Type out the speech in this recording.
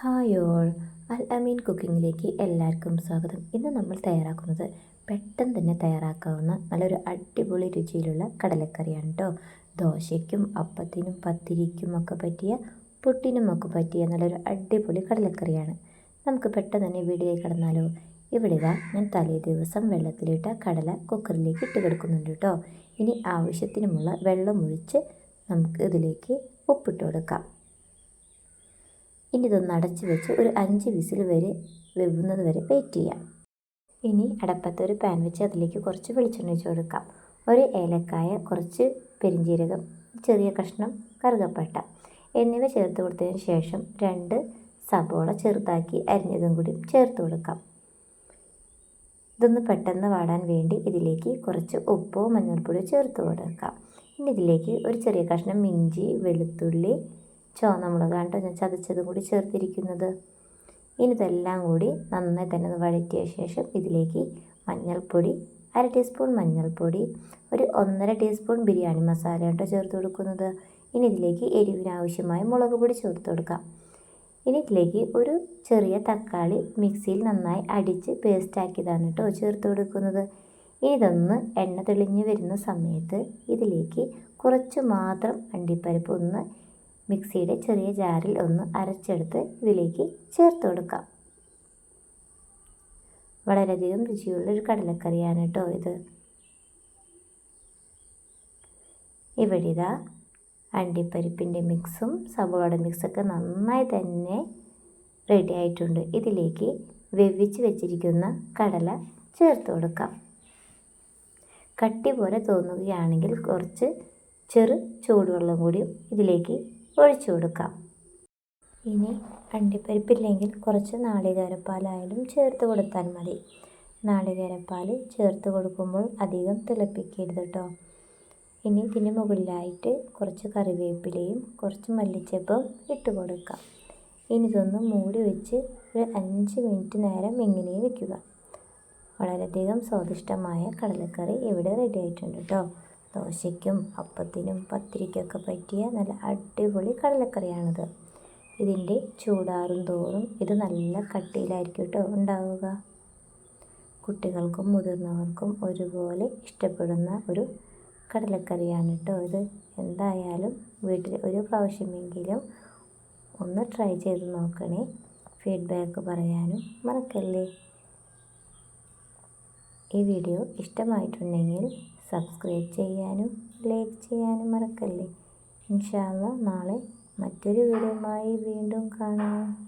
Hi all. അൽ അമീൻ കുക്കിങ്ങിലേക്ക് എല്ലാവർക്കും സ്വാഗതം. ഇന്ന് നമ്മൾ തയ്യാറാക്കുന്നത് പെട്ടെന്ന് തന്നെ തയ്യാറാക്കാവുന്ന നല്ലൊരു അടിപൊളി രുചിയിലുള്ള കടലക്കറിയാണ് കേട്ടോ ദോശയ്ക്കും അപ്പത്തിനും പത്തിരിക്കും ഒക്കെ പറ്റിയ പുട്ടിനും ഒക്കെ പറ്റിയ നല്ലൊരു അടിപൊളി കടലക്കറിയാണ്. നമുക്ക് പെട്ടെന്ന് തന്നെ വീഡിയോയിൽ കടന്നാലോ? ഇവിടെ ഇതാ ഞാൻ തലേ ദിവസം വെള്ളത്തിലിട്ട കടല കുക്കറിലേക്ക് ഇട്ട് കിടക്കുന്നുണ്ട് കേട്ടോ ഇനി ആവശ്യത്തിനുമുള്ള വെള്ളം ഒഴിച്ച് നമുക്ക് ഇതിലേക്ക് ഉപ്പിട്ട് കൊടുക്കാം. ഇനി ഇതൊന്ന് അടച്ച് വെച്ച് ഒരു അഞ്ച് വിസിൽ വരെ വെവുന്നത് വരെ വെയിറ്റ് ചെയ്യാം. ഇനി അടപ്പത്ത് ഒരു പാൻ വെച്ച് അതിലേക്ക് കുറച്ച് വെളിച്ചെണ്ണ ഒഴിച്ച് കൊടുക്കാം. ഒരു ഏലക്കായ കുറച്ച് പെരിഞ്ജീരകം ചെറിയ കഷ്ണം കറുകപ്പട്ട എന്നിവ ചേർത്ത് കൊടുത്തതിന് ശേഷം രണ്ട് സബോള ചെറുതാക്കി അരിഞ്ഞതും കൂടി ചേർത്ത് കൊടുക്കാം. ഇതൊന്ന് പെട്ടെന്ന് വാടാൻ വേണ്ടി ഇതിലേക്ക് കുറച്ച് ഉപ്പോ മഞ്ഞൾപ്പൊടിയോ ചേർത്ത് കൊടുക്കാം. ഇനി ഇതിലേക്ക് ഒരു ചെറിയ കഷ്ണം ഇഞ്ചി വെളുത്തുള്ളി ചുവന്ന നമ്മൾ കേട്ടോ ഞാൻ ചതച്ചതും കൂടി ചേർത്തിരിക്കുന്നത്. ഇനി ഇതെല്ലാം കൂടി നന്നായി തന്നെ ഒന്ന് വഴറ്റിയ ശേഷം ഇതിലേക്ക് മഞ്ഞൾപ്പൊടി അര ടീസ്പൂൺ മഞ്ഞൾപ്പൊടി ഒരു ഒന്നര ടീസ്പൂൺ ബിരിയാണി മസാല കേട്ടോ ചേർത്ത് കൊടുക്കുന്നത്. ഇനി ഇതിലേക്ക് എരിവിനാവശ്യമായ മുളക് പൊടി ചേർത്ത് കൊടുക്കാം. ഇനി ഇതിലേക്ക് ഒരു ചെറിയ തക്കാളി മിക്സിയിൽ നന്നായി അടിച്ച് പേസ്റ്റാക്കിയതാണ് കേട്ടോ ചേർത്ത് കൊടുക്കുന്നത്. ഇനി ഇതൊന്ന് എണ്ണ തെളിഞ്ഞ് വരുന്ന സമയത്ത് ഇതിലേക്ക് കുറച്ച് മാത്രം അണ്ടിപ്പരിപ്പ് ഒന്ന് മിക്സിയുടെ ചെറിയ ജാറിൽ ഒന്ന് അരച്ചെടുത്ത് ഇതിലേക്ക് ചേർത്ത് കൊടുക്കാം. വളരെയധികം രുചിയുള്ളൊരു കടലക്കറിയാണ് കേട്ടോ ഇത്. ഇവിടെ ഇതാ അണ്ടിപ്പരിപ്പിന്റെ മിക്സും സവോളയുടെ മിക്സൊക്കെ നന്നായി തന്നെ റെഡി ആയിട്ടുണ്ട്. ഇതിലേക്ക് വെവിച്ച് വെച്ചിരിക്കുന്ന കടല ചേർത്ത് കൊടുക്കാം. കട്ടി പോലെ തോന്നുകയാണെങ്കിൽ കുറച്ച് ചെറു ചൂടുവെള്ളം കൂടി ഇതിലേക്ക് ഒഴിച്ചു കൊടുക്കാം. ഇനി അണ്ടിപ്പരിപ്പില്ലെങ്കിൽ കുറച്ച് നാളികേരപ്പാലായാലും ചേർത്ത് കൊടുത്താൽ മതി. നാളികേരപ്പാൽ ചേർത്ത് കൊടുക്കുമ്പോൾ അധികം തിളപ്പിക്കരുത് കേട്ടോ ഇനി ഇതിന് മുകളിലായിട്ട് കുറച്ച് കറിവേപ്പിലയും കുറച്ച് മല്ലിച്ചപ്പും ഇട്ട് കൊടുക്കാം. ഇനി ഇതൊന്ന് മൂടി വെച്ച് ഒരു അഞ്ച് മിനിറ്റ് നേരം ഇങ്ങനെ വെക്കുക. വളരെയധികം സ്വാദിഷ്ടമായ കടലക്കറി ഇവിടെ റെഡി ആയിട്ടുണ്ട് കേട്ടോ ദോശയ്ക്കും അപ്പത്തിനും പത്തിരിക്കൊക്കെ പറ്റിയ നല്ല അടിപൊളി കടലക്കറിയാണിത്. ഇതിന്റെ ചൂടാറും തോറും ഇത് നല്ല കട്ടിയിലായിരിക്കും കേട്ടോ ഉണ്ടാവുക. കുട്ടികൾക്കും മുതിർന്നവർക്കും ഒരുപോലെ ഇഷ്ടപ്പെടുന്ന ഒരു കടലക്കറിയാണ് കേട്ടോ ഇത്. എന്തായാലും വീട്ടിൽ ഒരു പ്രാവശ്യമെങ്കിലും ഒന്ന് ട്രൈ ചെയ്ത് നോക്കണേ. ഫീഡ്ബാക്ക് പറയാനും മറക്കല്ലേ. ഈ വീഡിയോ ഇഷ്ടമായിട്ടുണ്ടെങ്കിൽ സബ്സ്ക്രൈബ് ചെയ്യാനും ലൈക്ക് ചെയ്യാനും മറക്കല്ലേ. ഇൻഷാല്ല നാളെ മറ്റൊരു വീഡിയോയുമായി വീണ്ടും കാണാം.